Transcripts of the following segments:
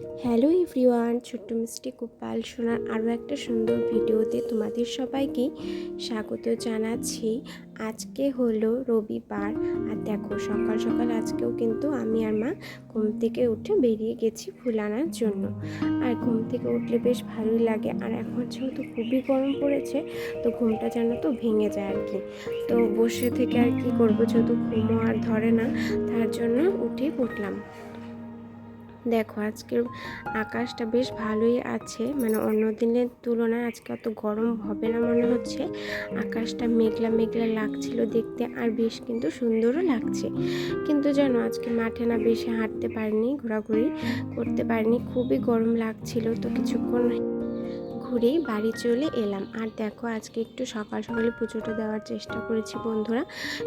Hello everyone, ছোট্ট মিষ্টি গোপাল সোনার আরও একটা সুন্দর ভিডিওতে তোমাদের সবাইকে স্বাগত জানাচ্ছি। আজকে হলো রবিবার আর দেখো সকাল সকাল আজকেও কিন্তু আমি আর মা ঘুম থেকে উঠে বেরিয়ে গেছি ফুল আনার জন্য। আর ঘুম থেকে উঠলে বেশ ভালোই লাগে আর এখন যেহেতু খুবই গরম পড়েছে, তো ঘুমটা যেন তো ভেঙে যায় আর কি। তো বসে থেকে আর কি করব যেহেতু ঘুমও আর ধরে না, তার জন্য উঠেই পড়লাম। দেখো আজকের আকাশটা বেশ ভালোই আছে মানে অন্য দিনের তুলনায় আজকে অত গরম হবে না মনে হচ্ছে। আকাশটা মেঘলা মেঘলা লাগছিল দেখতে আর বেশ কিন্তু সুন্দরও লাগছে। কিন্তু যেন আজকে মাঠে না বেশি হাঁটতে পারিনি, ঘোরাঘুরি করতে পারিনি, খুবই গরম লাগছিল তো কিছুক্ষণ ঘুরেই বাড়ি চলে এলাম। আর দেখো, আজকে একটু সকাল সকালে পুজোটা দেওয়ার চেষ্টা করেছি বন্ধুরা।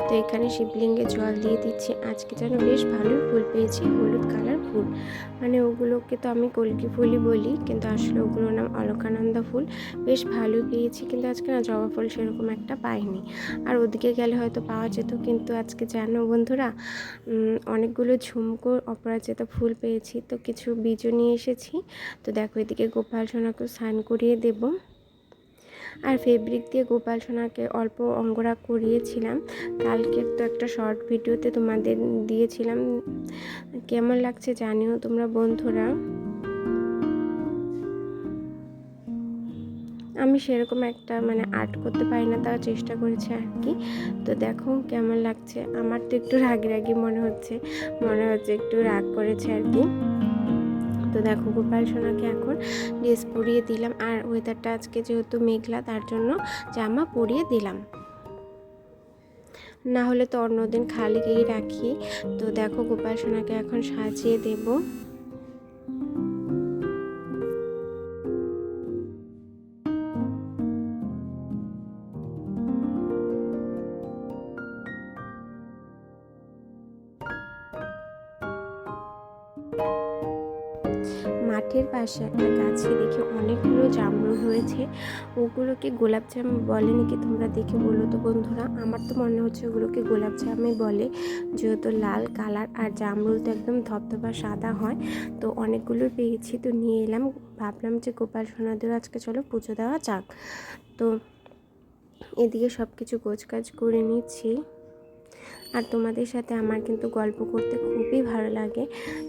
তো এখানে শিবলিঙ্গে জল দিয়ে দিচ্ছি। আজকে যেন বেশ ভালোই ফুল পেয়েছি, হলুদ কালার ফুল। মানে ওগুলোকে তো আমি কলকি ফুলই বলি, কিন্তু আসলে ওগুলোর নাম অলকানন্দা ফুল। বেশ ভালো পেয়েছি, কিন্তু আজকে না জবা ফুল সেরকম একটা পাইনি। আর ওদিকে গেলে হয়তো পাওয়া যেত, কিন্তু আজকে জানো বন্ধুরা অনেকগুলো ঝুমকো অপরাজিতা ফুল পেয়েছি। তো কিছু বীজও নিয়ে এসেছি। তো দেখো, এদিকে গোপাল সোনাকে স্নান করিয়ে দেব। আর ফেব্রিক দিয়ে গোপাল সোনাকে অল্প অঙ্গরা করিয়েছিলাম। কালকে তো একটা শর্ট ভিডিওতে তোমাদের দিয়েছিলাম। কেমন লাগছে জানিও তোমরা বন্ধুরা। আমি সেরকম একটা মানে আর্ট করতে পারি না, তাও চেষ্টা করেছি আর কি। তো দেখো কেমন লাগছে। আমার তো একটু রাগি রাগি মনে হচ্ছে। মনে হচ্ছে একটু রাগ করেছে আর কি। তো দেখো গোপাল সোনাকে এখন ড্রেস পরিয়ে দিলাম। আর ওয়েদারটা আজকে যেহেতু মেঘলা, তার জন্য জামা পরিয়ে দিলাম। না হলে তো অন্যদিন খালিকেই রাখি। তো দেখো গোপাল সোনাকে এখন সাজিয়ে দেবো। মাঠের পাশে একটা গাছে দেখে অনেকগুলো জামরুল হয়েছে। ওগুলোকে গোলাপ জাম বলে নাকি তোমরা দেখে বলো তো বন্ধুরা? আমার তো মনে হচ্ছে ওগুলোকে গোলাপ জামই বলে। যেহেতু লাল কালার আর জামরুল তো একদম ধপধপা সাদা হয়, তো অনেকগুলো পেয়েছি তো নিয়ে এলাম। ভাবলাম যে গোপাল সোনাদের আজকে চলো পুজো দেওয়া যাক। তো এদিকে সব কিছু গোছকাজ করে নিচ্ছি। আর তোমাদের সাথে আমার কিন্তু গল্প করতে খুবই ভালো লাগে।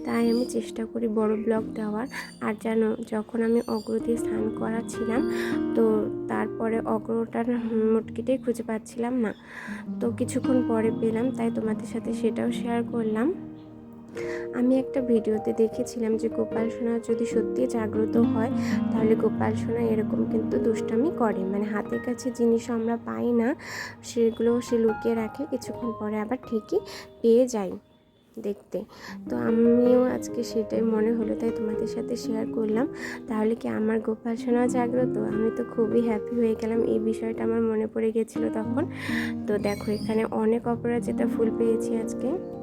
তাই আমি চেষ্টা করি বড় ব্লগ দেওয়ার। আর যেন যখন আমি অগ্র দিয়ে স্নান করাচ্ছিলাম, তো তারপরে অগ্রটার মুটকিটাই খুঁজে পাচ্ছিলাম না। তো কিছুক্ষণ পরে পেলাম, তাই তোমাদের সাথে সেটাও শেয়ার করলাম। আমি একটা ভিডিওতে দেখেছিলাম যে গোপাল সোনা যদি সত্যি জাগ্রত হয়, তাহলে গোপাল সোনা এরকম কিন্তু দুষ্টামি করে। মানে হাতের কাছে জিনিস আমরা পাই না, সেগুলো সে লুকিয়ে রাখে, কিছুক্ষণ পরে আবার ঠিকই পেয়ে যাই দেখতে। তো আমিও আজকে সেটাই মনে হলো, তাই তোমাদের সাথে শেয়ার করলাম। তাহলে কি আমার গোপাল সোনা জাগ্রত? আমি তো খুবই হ্যাপি হয়ে গেলাম, এই বিষয়টা আমার মনে পড়ে গেছিল তখন। তো দেখো, এখানে অনেক অপরাজিতা ফুল পেয়েছি আজকে।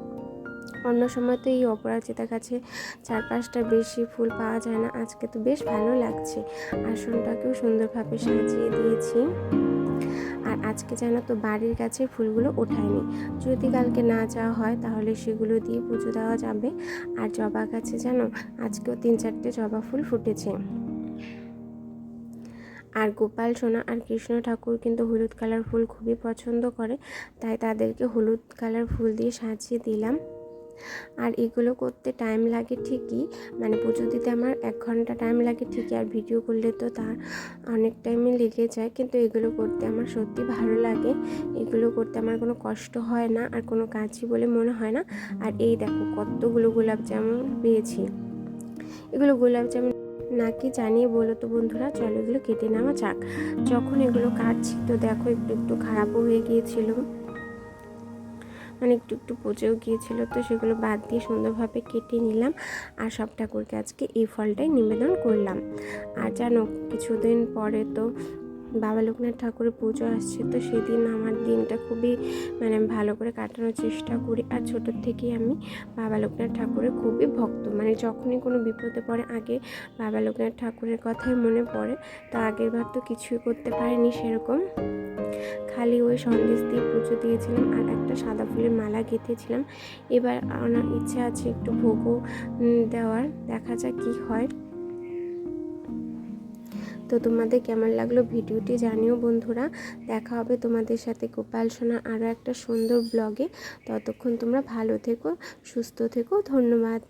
অন্য সময় তো এই অপরাজিতা গাছে চার পাঁচটা বেশি ফুল পাওয়া যায় না। আজকে তো বেশ ভালো লাগছে। আসনটাকেও সুন্দরভাবে সাজিয়ে দিয়েছি। আর আজকে যেন তো বাড়ির কাছে ফুলগুলো ওঠায়নি। যদি কালকে না যাওয়া হয় তাহলে সেগুলো দিয়ে পুজো দেওয়া যাবে। আর জবা গাছে যেন আজকেও তিন চারটে জবা ফুল ফুটেছে। আর গোপাল, সোনা আর কৃষ্ণ ঠাকুর কিন্তু হলুদ কালার ফুল খুবই পছন্দ করে। তাই তাদেরকে হলুদ কালার ফুল দিয়ে সাজিয়ে দিলাম। আর এগুলো করতে টাইম লাগে ঠিকই। মানে পুজো দিতে আমার এক ঘণ্টা টাইম লাগে ঠিকই, আর ভিডিও করলে তো তার অনেক টাইমই লেগে যায়। কিন্তু এগুলো করতে আমার সত্যি ভালো লাগে। এগুলো করতে আমার কোনো কষ্ট হয় না, আর কোনো কাজই বলে মনে হয় না। আর এই দেখো কতগুলো গোলাপ জামুন পেয়েছি। এগুলো গোলাপ জামুন নাকি জানিয়ে বলো তো বন্ধুরা? চলো এগুলো কেটে নেওয়া যাক। যখন এগুলো কাটছি তো দেখো একটু একটু খারাপও হয়ে গিয়েছিল। মানে একটু একটু পচেও গিয়েছিল, তো সেগুলো বাদ দিয়ে সুন্দরভাবে কেটে নিলাম আর সব ঠাকুরকে আজকে এই ফলটাই নিবেদন করলাম। আর জানো, কিছুদিন পরে তো বাবা লোকনাথ ঠাকুরের পুজো আসছে, তো সেদিন আমার দিনটা খুবই মানে ভালো করে কাটানোর চেষ্টা করি। আর ছোটোর থেকেই আমি বাবা লোকনাথ ঠাকুরের খুবই ভক্ত। মানে যখনই কোনো বিপদে পড়ে, আগে বাবা লোকনাথ ঠাকুরের কথাই মনে পড়ে, তো আগের বার তো কিছুই করতে পারিনি সেরকম। খালি ওই সন্দেশ দিয়ে পুজো দিয়েছিলাম আর একটা সাদা ফুলের মালা গেঁথেছিলাম। এবার আমার ইচ্ছা আছে একটু ভোগও দেওয়ার। দেখা যাক কী হয়। তো তোমাদের কেমন লাগল ভিডিওটি জানিও বন্ধুরা। দেখা হবে তোমাদের সাথে গোপাল সোনা আরও একটা সুন্দর ব্লগে ততক্ষণ তোমরা ভালো থেকো, সুস্থ থেকো। ধন্যবাদ।